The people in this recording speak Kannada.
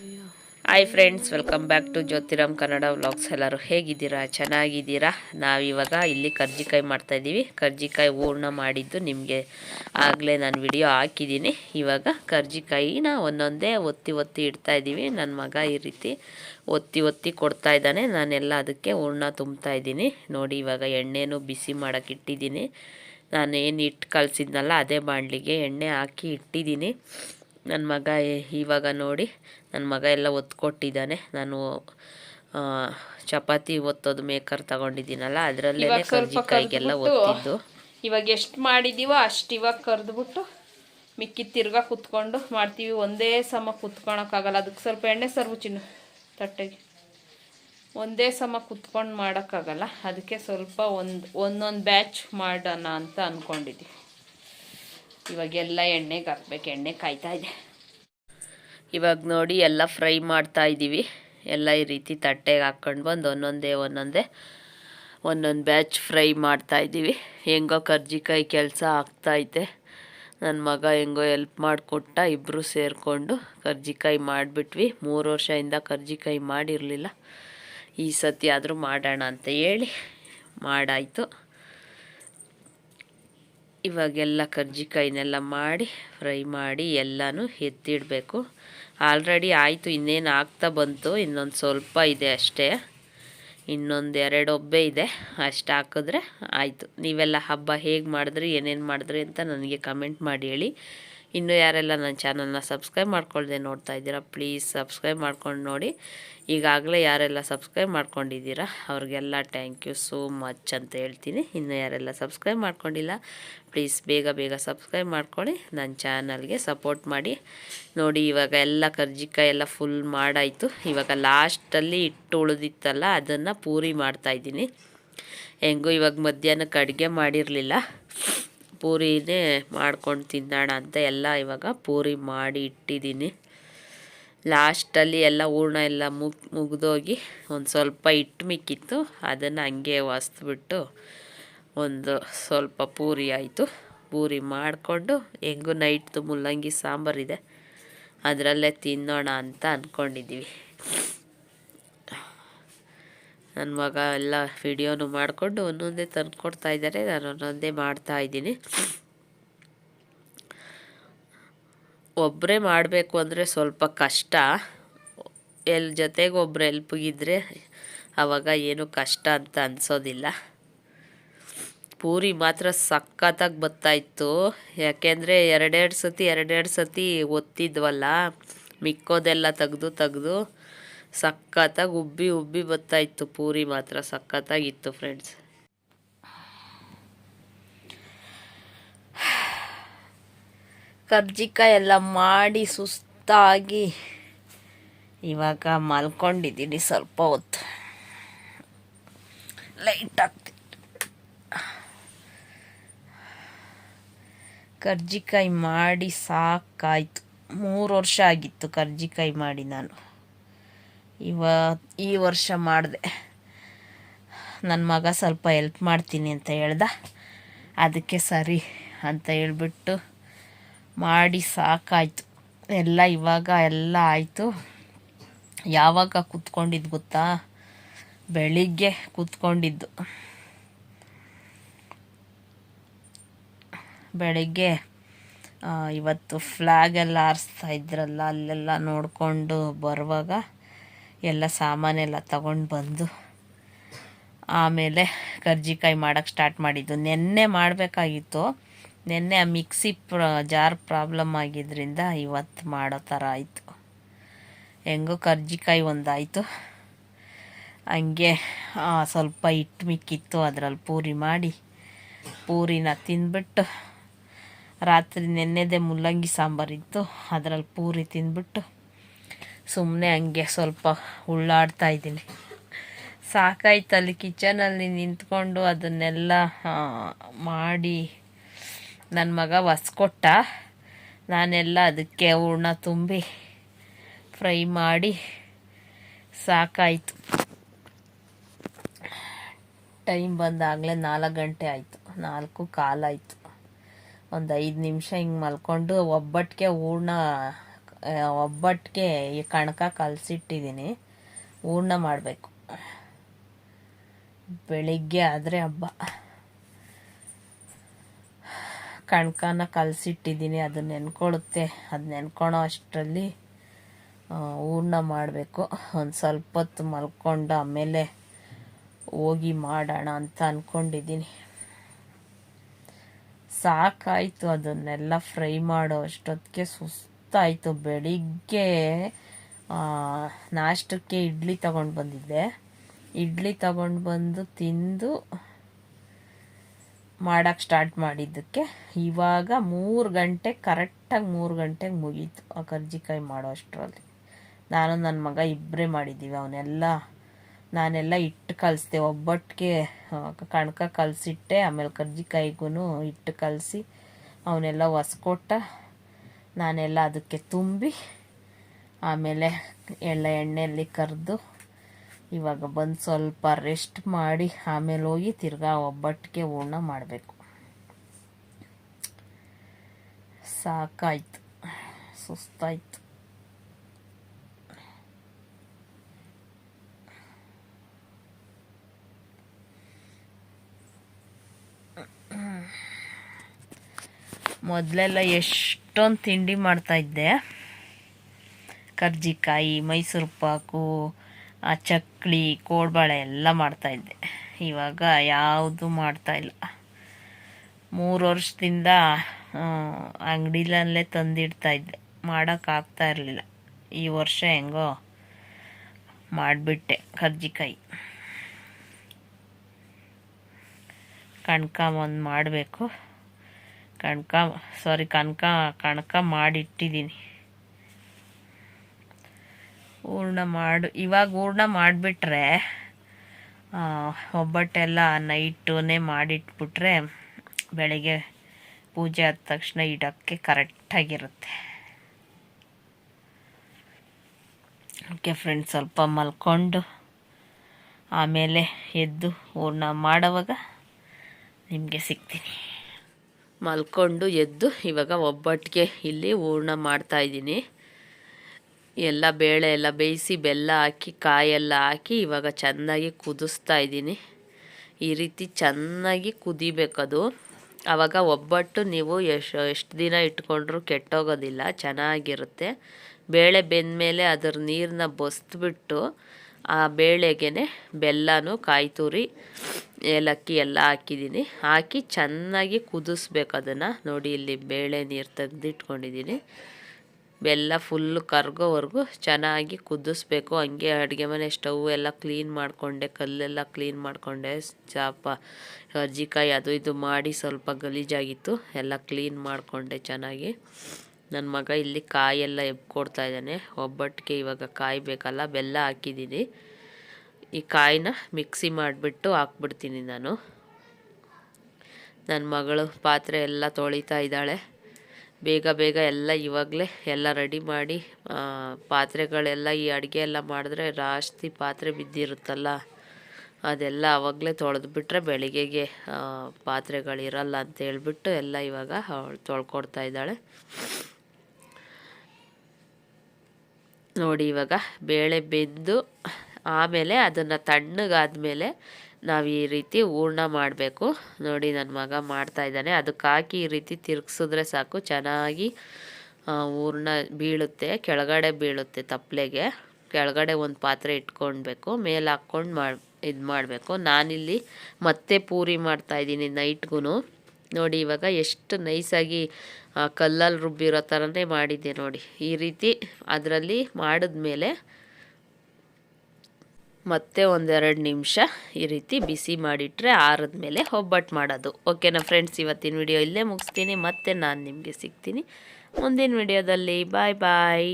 Hi friends welcome back to Jyothiram Kannada vlogs ಎಲ್ಲರೂ ಹೇಗಿದ್ದೀರಾ? ಚೆನ್ನಾಗಿದ್ದೀರಾ? ನಾವಿವಾಗ ಇಲ್ಲಿ ಕರ್ಜಿಕಾಯಿ ಮಾಡ್ತಾಯಿದ್ದೀವಿ ಕರ್ಜಿಕಾಯಿ ಹೂರ್ಣ ಮಾಡಿದ್ದು ನಿಮಗೆ ಆಗಲೇ ನಾನು ವಿಡಿಯೋ ಹಾಕಿದ್ದೀನಿ. ಇವಾಗ ಕರ್ಜಿಕಾಯಿನ ಒಂದೊಂದೇ ಒತ್ತಿ ಒತ್ತಿ ಇಡ್ತಾ ಇದ್ದೀವಿ. ನನ್ನ ಮಗ ಈ ರೀತಿ ಒತ್ತಿ ಒತ್ತಿ ಕೊಡ್ತಾ ಇದ್ದಾನೆ. ನಾನೆಲ್ಲ ಅದಕ್ಕೆ ಹೂರ್ಣ ತುಂಬ್ತಾ ಇದ್ದೀನಿ. ನೋಡಿ, ಇವಾಗ ಎಣ್ಣೆನೂ ಬಿಸಿ ಮಾಡೋಕ್ಕೆ ಇಟ್ಟಿದ್ದೀನಿ. ನಾನು ಏನು ಇಟ್ಟು ಕಲಿಸಿದ್ನಲ್ಲ, ಅದೇ ಬಾಣಲಿಗೆ ಎಣ್ಣೆ ಹಾಕಿ ಇಟ್ಟಿದ್ದೀನಿ. ನನ್ನ ಮಗ ಇವಾಗ ನೋಡಿ ನನ್ನ ಮಗ ಎಲ್ಲ ಒತ್ಕೊಟ್ಟಿದ್ದಾನೆ. ನಾನು ಚಪಾತಿ ಒತ್ತೋದು ಮೇಕರ್ ತಗೊಂಡಿದ್ದೀನಲ್ಲ ಅದರಲ್ಲೇ ಕರ್ಜಿಕಾಯಿಗೆಲ್ಲ ಒತ್ತಿದ್ದು. ಇವಾಗ ಎಷ್ಟು ಮಾಡಿದ್ದೀವೋ ಅಷ್ಟು ಇವಾಗ ಕರೆದ್ಬಿಟ್ಟು ಮಿಕ್ಕಿ ತಿರ್ಗಾ ಕುತ್ಕೊಂಡು ಮಾಡ್ತೀವಿ. ಒಂದೇ ಸಮ ಕುತ್ಕೊಳಕ್ಕಾಗಲ್ಲ. ಅದಕ್ಕೆ ಸ್ವಲ್ಪ ಎಣ್ಣೆ ಸರ್ವು ಚಿನ್ನು ತಟ್ಟೆಗೆ. ಒಂದೇ ಸಮ ಕುತ್ಕೊಂಡು ಮಾಡೋಕ್ಕಾಗಲ್ಲ. ಅದಕ್ಕೆ ಸ್ವಲ್ಪ ಒಂದು ಒಂದೊಂದು ಬ್ಯಾಚ್ ಮಾಡೋಣ ಅಂತ ಅಂದ್ಕೊಂಡಿದ್ದೀವಿ ಇವಾಗೆಲ್ಲ ಎಣ್ಣೆಗೆ ಹಾಕ್ಬೇಕು ಎಣ್ಣೆ ಕಾಯ್ತಾ ಇದೆ ಇವಾಗ ನೋಡಿ ಎಲ್ಲ ಫ್ರೈ ಮಾಡ್ತಾ ಇದ್ದೀವಿ ಎಲ್ಲ ಈ ರೀತಿ ತಟ್ಟೆಗೆ ಹಾಕ್ಕೊಂಡು ಬಂದು ಒಂದೊಂದೇ ಒಂದೊಂದೇ, ಒಂದೊಂದು ಬ್ಯಾಚ್ ಫ್ರೈ ಮಾಡ್ತಾ ಇದ್ದೀವಿ ಹೆಂಗೋ ಕರ್ಜಿಕಾಯಿ ಕೆಲಸ ಆಗ್ತೈತೆ ನನ್ನ ಮಗ ಹೆಂಗೋ ಎಲ್ಪ್ ಮಾಡಿಕೊಟ್ಟ ಇಬ್ಬರು ಸೇರಿಕೊಂಡು ಕರ್ಜಿಕಾಯಿ ಮಾಡಿಬಿಟ್ವಿ. ಮೂರು ವರ್ಷದಿಂದ ಕರ್ಜಿಕಾಯಿ ಮಾಡಿರಲಿಲ್ಲ. ಈ ಸತಿ ಆದರೂ ಮಾಡೋಣ ಅಂತ ಹೇಳಿ, ಮಾಡಾಯಿತು. ಇವಾಗೆಲ್ಲ ಕರ್ಜಿಕಾಯಿನೆಲ್ಲ ಮಾಡಿ, ಫ್ರೈ ಮಾಡಿ ಎಲ್ಲನೂ ಎತ್ತಿಡಬೇಕು. ಆಲ್ರೆಡಿ ಆಯಿತು, ಇನ್ನೇನು ಆಗ್ತಾ ಬಂತು, ಇನ್ನೊಂದು ಸ್ವಲ್ಪ ಇದೆ ಅಷ್ಟೇ. ಇನ್ನೊಂದು ಎರಡು ಒಬ್ಬೆ ಇದೆ, ಅಷ್ಟು ಹಾಕಿದ್ರೆ ಆಯಿತು. ನೀವೆಲ್ಲ ಹಬ್ಬ ಹೇಗೆ ಮಾಡಿದ್ರಿ, ಏನೇನು ಮಾಡಿದ್ರಿ ಅಂತ ನನಗೆ ಕಮೆಂಟ್ ಮಾಡಿ ಹೇಳಿ. ಇನ್ನೂ ಯಾರೆಲ್ಲ ನನ್ನ ಚಾನಲ್ನ ಸಬ್ಸ್ಕ್ರೈಬ್ ಮಾಡ್ಕೊಳ್ದೆ ನೋಡ್ತಾ ಇದ್ದೀರಾ ಪ್ಲೀಸ್ ಸಬ್ಸ್ಕ್ರೈಬ್ ಮಾಡ್ಕೊಂಡು ನೋಡಿ. ಈಗಾಗಲೇ ಯಾರೆಲ್ಲ ಸಬ್ಸ್ಕ್ರೈಬ್ ಮಾಡ್ಕೊಂಡಿದ್ದೀರಾ, ಅವ್ರಿಗೆಲ್ಲ ಥ್ಯಾಂಕ್ ಯು ಸೋ ಮಚ್ ಅಂತ ಹೇಳ್ತೀನಿ. ಇನ್ನು ಯಾರೆಲ್ಲ ಸಬ್ಸ್ಕ್ರೈಬ್ ಮಾಡ್ಕೊಂಡಿಲ್ಲ ಪ್ಲೀಸ್ ಬೇಗ ಬೇಗ ಸಬ್ಸ್ಕ್ರೈಬ್ ಮಾಡ್ಕೊಳ್ಳಿ, ನನ್ನ ಚಾನಲ್ಗೆ ಸಪೋರ್ಟ್ ಮಾಡಿ. ನೋಡಿ, ಇವಾಗ ಎಲ್ಲ ಕರ್ಜಿಕಾಯಿ ಎಲ್ಲ ಫುಲ್ ಮಾಡಾಯಿತು. ಇವಾಗ ಲಾಸ್ಟಲ್ಲಿ ಇಟ್ಟು ಉಳಿದಿತ್ತಲ್ಲ, ಅದನ್ನು ಪೂರಿ ಮಾಡ್ತಾಯಿದ್ದೀನಿ ಹೆಂಗೂ ಇವಾಗ ಮಧ್ಯಾಹ್ನಕ್ಕೆ ಅಡುಗೆ ಮಾಡಿರಲಿಲ್ಲ. ಪೂರಿನೇ ಮಾಡ್ಕೊಂಡು ತಿನ್ನೋಣ ಅಂತ ಎಲ್ಲ ಇವಾಗ ಪೂರಿ ಮಾಡಿ ಇಟ್ಟಿದ್ದೀನಿ. ಲಾಸ್ಟಲ್ಲಿ ಎಲ್ಲ ಹೂರ್ಣ ಎಲ್ಲ ಮುಗ್, ಮುಗಿದೋಗಿ ಒಂದು ಸ್ವಲ್ಪ ಹಿಟ್ಟು ಮಿಕ್ಕಿತ್ತು. ಅದನ್ನು ಹಂಗೆ ಒಸ್ಬಿಟ್ಟು ಒಂದು ಸ್ವಲ್ಪ ಪೂರಿ ಆಯಿತು. ಪೂರಿ ಮಾಡಿಕೊಂಡು ಹೆಂಗೂ ನೈಟ್ದು ಮುಲ್ಲಂಗಿ ಸಾಂಬಾರಿದೆ. ಅದರಲ್ಲೇ ತಿನ್ನೋಣ ಅಂತ ಅಂದ್ಕೊಂಡಿದ್ದೀವಿ ನನ್ನ ಮಗ ಎಲ್ಲ ವಿಡಿಯೋನು ಮಾಡಿಕೊಂಡು ಒಂದೊಂದೇ ತಂದು ಕೊಡ್ತಾ ಇದ್ದಾರೆ. ನಾನು ಒಂದೊಂದೇ ಮಾಡ್ತಾ ಇದ್ದೀನಿ. ಒಬ್ಬರೇ ಮಾಡಬೇಕು ಅಂದರೆ ಸ್ವಲ್ಪ ಕಷ್ಟ. ಎಲ್ ಜೊತೆಗೆ ಒಬ್ಬರು ಎಲ್ಪಿಗಿದ್ರೆ ಆವಾಗ ಏನು ಕಷ್ಟ ಅಂತ ಅನಿಸೋದಿಲ್ಲ. ಪೂರಿ ಮಾತ್ರ ಸಖತ್ತಾಗಿ ಬರ್ತಾಯಿತ್ತು ಯಾಕೆಂದರೆ ಎರಡೆರಡು ಸತಿ ಎರಡೆರಡು ಸತಿ ಒತ್ತಿದ್ವಲ್ಲ, ಮಿಕ್ಕೋದೆಲ್ಲ ತೆಗೆದು ತೆಗ್ದು ಸಖತ್ತಾಗಿ ಉಬ್ಬಿ ಉಬ್ಬಿ ಬರ್ತಾಯಿತ್ತು ಪೂರಿ ಮಾತ್ರ ಸಖತ್ತಾಗಿತ್ತು ಫ್ರೆಂಡ್ಸ್ ಕರ್ಜಿಕಾಯಿ ಎಲ್ಲ ಮಾಡಿ ಸುಸ್ತಾಗಿ ಇವಾಗ ಮಲ್ಕೊಂಡಿದ್ದೀನಿ ಸ್ವಲ್ಪ ಹೊತ್ತು. ಲೈಟ್ ಆಗ್ತಿ ಕರ್ಜಿಕಾಯಿ ಮಾಡಿ ಸಾಕಾಯಿತು. ಮೂರು ವರ್ಷ ಆಗಿತ್ತು ಕರ್ಜಿಕಾಯಿ ಮಾಡಿ ನಾನು. ಇವ ಈ ವರ್ಷ ಮಾಡಿದೆ. ನನ್ನ ಮಗ ಸ್ವಲ್ಪ ಎಲ್ಪ್ ಮಾಡ್ತೀನಿ ಅಂತ ಹೇಳ್ದ. ಅದಕ್ಕೆ ಸರಿ ಅಂತ ಹೇಳ್ಬಿಟ್ಟು ಮಾಡಿ ಸಾಕಾಯಿತು. ಎಲ್ಲ ಇವಾಗ ಎಲ್ಲ ಆಯಿತು. ಯಾವಾಗ ಕೂತ್ಕೊಂಡಿದ್ದು ಗೊತ್ತಾ? ಬೆಳಿಗ್ಗೆ ಕೂತ್ಕೊಂಡಿದ್ದು. ಬೆಳಿಗ್ಗೆ ಇವತ್ತು ಫ್ಲ್ಯಾಗ್ ಎಲ್ಲ ಹಾರಿಸ್ತಾ ಇದ್ರಲ್ಲ, ಅಲ್ಲೆಲ್ಲ ನೋಡಿಕೊಂಡು ಬರುವಾಗ ಎಲ್ಲ ಸಾಮಾನೆಲ್ಲ ತಗೊಂಡು ಬಂದು ಆಮೇಲೆ ಕರ್ಜಿಕಾಯಿ ಮಾಡೋಕ್ಕೆ ಸ್ಟಾರ್ಟ್ ಮಾಡಿದ್ದು. ನೆನ್ನೆ ಮಾಡಬೇಕಾಗಿತ್ತು. ನೆನ್ನೆ ಆ ಮಿಕ್ಸಿ ಪ್ರ ಜಾರ್ ಪ್ರಾಬ್ಲಮ್ ಆಗಿದ್ದರಿಂದ ಇವತ್ತು ಮಾಡೋ ಥರ ಆಯಿತು. ಹೆಂಗೋ ಕರ್ಜಿಕಾಯಿ ಒಂದಾಯಿತು. ಹಂಗೆ ಸ್ವಲ್ಪ ಹಿಟ್ಟು ಮಿಕ್ಕಿತ್ತು. ಅದರಲ್ಲಿ ಪೂರಿ ಮಾಡಿ, ಪೂರಿನ ತಿಂದ್ಬಿಟ್ಟು, ರಾತ್ರಿ ನೆನ್ನೆದೇ ಮುಲ್ಲಂಗಿ ಸಾಂಬಾರಿತ್ತು ಅದರಲ್ಲಿ ಪೂರಿ ತಿಂದ್ಬಿಟ್ಟು ಸುಮ್ಮನೆ ಹಂಗೆ ಸ್ವಲ್ಪ ಉಳ್ಳಾಡ್ತಾ ಇದ್ದೀನಿ. ಸಾಕಾಯ್ತು ಅಲ್ಲಿ ಕಿಚನಲ್ಲಿ ನಿಂತ್ಕೊಂಡು ಅದನ್ನೆಲ್ಲ ಮಾಡಿ ನನ್ನ ಮಗ ಹೊಸ್ಕೊಟ್ಟ ನಾನೆಲ್ಲ ಅದಕ್ಕೆ ಹೂರ್ಣ ತುಂಬಿ ಫ್ರೈ ಮಾಡಿ ಸಾಕಾಯಿತು. ಟೈಮ್ ಬಂದಾಗಲೇ ನಾಲ್ಕು ಗಂಟೆ ಆಯಿತು. ನಾಲ್ಕು ಕಾಲಾಯಿತು ಒಂದು ಐದು ನಿಮಿಷ ಹಿಂಗೆ ಮಲ್ಕೊಂಡು ಒಬ್ಬಟ್ಟಿಗೆ ಹೂರ್ಣ ಒಬ್ಬಟ್ಟಿಗೆ ಈ ಕಣಕ ಕಲಸಿಟ್ಟಿದ್ದೀನಿ ಹೂರ್ಣ ಮಾಡಬೇಕು. ಬೆಳಿಗ್ಗೆ ಆದರೆ ಹಬ್ಬ. ಕಣ್ಕನ ಕಲಸಿಟ್ಟಿದ್ದೀನಿ ಅದು ನೆನ್ಕೊಳ್ಳುತ್ತೆ ಅದು ನೆನ್ಕೊಳೋ ಅಷ್ಟರಲ್ಲಿ ಹೂರ್ಣ ಮಾಡಬೇಕು. ಒಂದು ಸ್ವಲ್ಪ ಹೊತ್ತು ಮಲ್ಕೊಂಡು ಆಮೇಲೆ ಹೋಗಿ ಮಾಡೋಣ ಅಂತ ಅಂದ್ಕೊಂಡಿದ್ದೀನಿ ಸಾಕಾಯಿತು ಅದನ್ನೆಲ್ಲ ಫ್ರೈ ಮಾಡೋ ಅಷ್ಟೊತ್ತಿಗೆ ಸುಸ್ತಾಯಿತು ಬೆಳಿಗ್ಗೆ ನಾಷ್ಟಕ್ಕೆ ಇಡ್ಲಿ ತಗೊಂಡು ಬಂದಿದ್ದೆ. ಇಡ್ಲಿ ತಗೊಂಡು ಬಂದು ತಿಂದು ಮಾಡೋಕ್ಕೆ ಸ್ಟಾರ್ಟ್ ಮಾಡಿದ್ದಕ್ಕೆ. ಇವಾಗ ಮೂರು ಗಂಟೆ ಕರೆಕ್ಟಾಗಿ ಮೂರು ಗಂಟೆಗೆ ಮುಗೀತು ಆ ಕರ್ಜಿಕಾಯಿ ಮಾಡೋ ಅಷ್ಟರಲ್ಲಿ. ನಾನು ನನ್ನ ಮಗ ಇಬ್ಬರೇ ಮಾಡಿದ್ದೀವಿ ಅವನ್ನೆಲ್ಲ ನಾನೆಲ್ಲ ಇಟ್ಟು ಕಲಿಸ್ದೆ. ಒಬ್ಬಟ್ಟಿಗೆ ಕಣಕ ಕಲಸಿಟ್ಟೆ, ಆಮೇಲೆ ಕರ್ಜಿಕಾಯಿಗೂ ಇಟ್ಟು ಕಲಸಿ ಅವನ್ನೆಲ್ಲ ಒಸ್ಕೊಟ್ಟ. ನಾನೆಲ್ಲ ಅದಕ್ಕೆ ತುಂಬಿ ಆಮೇಲೆ ಎಲ್ಲ ಎಣ್ಣೆಯಲ್ಲಿ ಕರೆದು ಇವಾಗ ಬಂದು ಸ್ವಲ್ಪ ರೆಸ್ಟ್ ಮಾಡಿ ಆಮೇಲೆ ಹೋಗಿ ತಿರ್ಗಾ ಒಬ್ಬಟ್ಟಿಗೆ ಹೂರ್ಣ ಮಾಡಬೇಕು. ಸಾಕಾಯ್ತು. ಸುಸ್ತಾಯ್ತು. ಮೊದಲೆಲ್ಲ ಎಷ್ಟೊಂದು ತಿಂಡಿ ಮಾಡ್ತಾಯಿದ್ದೆ ಕರ್ಜಿಕಾಯಿ, ಮೈಸೂರು ಪಾಕು, ಆ ಚಕ್ಲಿ, ಕೋಡ್ಬಾಳೆ ಎಲ್ಲ ಮಾಡ್ತಾಯಿದ್ದೆ ಇವಾಗ ಯಾವುದು ಮಾಡ್ತಾಯಿಲ್ಲ ಮೂರು ವರ್ಷದಿಂದ ಅಂಗಡಿಲಲ್ಲೇ ತಂದಿಡ್ತಾಯಿದ್ದೆ ಮಾಡೋಕ್ಕಾಗ್ತಾ ಇರಲಿಲ್ಲ. ಈ ವರ್ಷ ಹೆಂಗೋ ಮಾಡಿಬಿಟ್ಟೆ ಕರ್ಜಿಕಾಯಿ. ಕಣ್ಕ ಒಂದು ಮಾಡಬೇಕು. ಕಣ್ಕ ಸಾರಿ ಕನಕ ಕಣಕ ಮಾಡಿಟ್ಟಿದ್ದೀನಿ. ಹೂರ್ಣ ಮಾಡು, ಇವಾಗ ಹೂರ್ಣ ಮಾಡಿಬಿಟ್ರೆ ಒಬ್ಬಟ್ಟೆಲ್ಲ ನೈಟುನೇ ಮಾಡಿಟ್ಬಿಟ್ರೆ ಬೆಳಗ್ಗೆ ಪೂಜೆ ಆದ ತಕ್ಷಣ ಇಡೋಕ್ಕೆ ಕರೆಕ್ಟಾಗಿರುತ್ತೆ. ಓಕೆ ಫ್ರೆಂಡ್ಸ್, ಸ್ವಲ್ಪ ಮಲ್ಕೊಂಡು ಆಮೇಲೆ ಎದ್ದು ಹೂರ್ಣ ಮಾಡೋವಾಗ ನಿಮಗೆ ಸಿಗ್ತೀನಿ. ಮಲ್ಕೊಂಡು ಎದ್ದು ಇವಾಗ ಒಬ್ಬಟ್ಟಿಗೆ ಇಲ್ಲಿ ಹೂರ್ಣ ಮಾಡ್ತಾಯಿದ್ದೀನಿ ಎಲ್ಲ ಬೇಳೆ ಎಲ್ಲ ಬೇಯಿಸಿ ಬೆಲ್ಲ ಹಾಕಿ, ಕಾಯೆಲ್ಲ ಹಾಕಿ ಇವಾಗ ಚೆನ್ನಾಗಿ ಕುದಿಸ್ತಾ ಇದ್ದೀನಿ. ಈ ರೀತಿ ಚೆನ್ನಾಗಿ ಕುದಿಬೇಕದು. ಆವಾಗ ಒಬ್ಬಟ್ಟು ನೀವು ಎಷ್ಟು ಎಷ್ಟು ದಿನ ಇಟ್ಕೊಂಡ್ರೂ ಕೆಟ್ಟೋಗೋದಿಲ್ಲ, ಚೆನ್ನಾಗಿರುತ್ತೆ. ಬೇಳೆ ಬೆಂದಮೇಲೆ ಅದರ ನೀರನ್ನ ಬಸ್ದುಬಿಟ್ಟು ಆ ಬೇಳೆಗೆ ಬೆಲ್ಲನೂ ಕಾಯಿ ತುರಿ ಏಲಕ್ಕಿ ಎಲ್ಲ ಹಾಕಿದ್ದೀನಿ. ಹಾಕಿ ಚೆನ್ನಾಗಿ ಕುದಿಸ್ಬೇಕು ಅದನ್ನು. ನೋಡಿ, ಇಲ್ಲಿ ಬೇಳೆ ನೀರು ತೆಗೆದಿಟ್ಕೊಂಡಿದ್ದೀನಿ. ಬೆಲ್ಲ ಫುಲ್ಲು ಕರ್ಗೋವರೆಗೂ ಚೆನ್ನಾಗಿ ಕುದಿಸ್ಬೇಕು. ಹಂಗೆ ಅಡುಗೆ ಮನೆ ಸ್ಟವ್ ಎಲ್ಲ ಕ್ಲೀನ್ ಮಾಡಿಕೊಂಡೆ, ಕಲ್ಲೆಲ್ಲ ಕ್ಲೀನ್ ಮಾಡಿಕೊಂಡೆ. ಚಾಪ ಕರ್ಜಿಕಾಯಿ ಅದು ಇದು ಮಾಡಿ ಸ್ವಲ್ಪ ಗಲೀಜಾಗಿತ್ತು. ಎಲ್ಲ ಕ್ಲೀನ್ ಮಾಡಿಕೊಂಡೆ ಚೆನ್ನಾಗಿ. ನನ್ನ ಮಗ ಇಲ್ಲಿ ಕಾಯೆಲ್ಲ ಎಬ್ಕೊಡ್ತಾ ಇದ್ದಾನೆ. ಒಬ್ಬಟ್ಟಿಗೆ ಇವಾಗ ಕಾಯಿ ಬೇಕಲ್ಲ, ಬೆಲ್ಲ ಹಾಕಿದ್ದೀನಿ. ಈ ಕಾಯಿನ ಮಿಕ್ಸಿ ಮಾಡಿಬಿಟ್ಟು ಹಾಕ್ಬಿಡ್ತೀನಿ ನಾನು. ನನ್ನ ಮಗಳು ಪಾತ್ರೆ ಎಲ್ಲ ತೊಳಿತಾ ಇದ್ದಾಳೆ. ಬೇಗ ಬೇಗ ಎಲ್ಲ ಇವಾಗಲೇ ಎಲ್ಲ ರೆಡಿ ಮಾಡಿ ಪಾತ್ರೆಗಳೆಲ್ಲ ಈ ಅಡುಗೆ ಎಲ್ಲ ಮಾಡಿದ್ರೆ ಜಾಸ್ತಿ ಪಾತ್ರೆ ಬಿದ್ದಿರುತ್ತಲ್ಲ, ಅದೆಲ್ಲ ಆವಾಗಲೇ ತೊಳೆದ್ಬಿಟ್ರೆ ಬೆಳಿಗ್ಗೆಗೆ ಪಾತ್ರೆಗಳಿರಲ್ಲ ಅಂತ ಹೇಳ್ಬಿಟ್ಟು ಎಲ್ಲ ಇವಾಗ ತೊಳ್ಕೊಡ್ತಾ ಇದ್ದಾಳೆ. ನೋಡಿ ಇವಾಗ ಬೇಳೆ ಬೆಂದು ಆಮೇಲೆ ಅದನ್ನು ತಣ್ಣಗಾದ್ಮೇಲೆ ನಾವು ಈ ರೀತಿ ಹೂರ್ಣ ಮಾಡಬೇಕು. ನೋಡಿ ನನ್ನ ಮಗ ಮಾಡ್ತಾ ಇದ್ದಾನೆ. ಅದಕ್ಕೆ ಹಾಕಿ ಈ ರೀತಿ ತಿರುಗಿಸಿದ್ರೆ ಸಾಕು. ಚೆನ್ನಾಗಿ ಹೂರ್ಣ ಬೀಳುತ್ತೆ. ಕೆಳಗಡೆ ಬೀಳುತ್ತೆ ತಪ್ಪಲೆಗೆ ಕೆಳಗಡೆ ಒಂದು ಪಾತ್ರೆ ಇಟ್ಕೊಳ್ಬೇಕು ಮೇಲೆ ಹಾಕ್ಕೊಂಡು ಮಾಡಿ, ಇದು ಮಾಡಬೇಕು. ನಾನಿಲ್ಲಿ ಮತ್ತೆ ಪೂರಿ ಮಾಡ್ತಾಯಿದ್ದೀನಿ ನೈಟ್ಗೂ ನೋಡಿ ಇವಾಗ ಎಷ್ಟು ನೈಸಾಗಿ ಕಲ್ಲಲ್ಲಿ ರುಬ್ಬಿರೋ ಥರನೇ ಮಾಡಿದ್ದೆ ನೋಡಿ. ಈ ರೀತಿ ಅದರಲ್ಲಿ ಮಾಡಿದ್ಮೇಲೆ ಮತ್ತೆ ಒಂದೆರಡು ನಿಮಿಷ ಈ ರೀತಿ ಬಿಸಿ ಮಾಡಿಟ್ರೆ ಆರಿದ್ಮೇಲೆ ಒಬ್ಬಟ್ಟು ಮಾಡೋದು. ಓಕೆನಾ ಫ್ರೆಂಡ್ಸ್? ಇವತ್ತಿನ ವಿಡಿಯೋ ಇಲ್ಲೇ ಮುಗಿಸ್ತೀನಿ. ಮತ್ತೆ ನಾನು ನಿಮಗೆ ಸಿಗ್ತೀನಿ ಮುಂದಿನ ವಿಡಿಯೋದಲ್ಲಿ. ಬಾಯ್ ಬಾಯ್.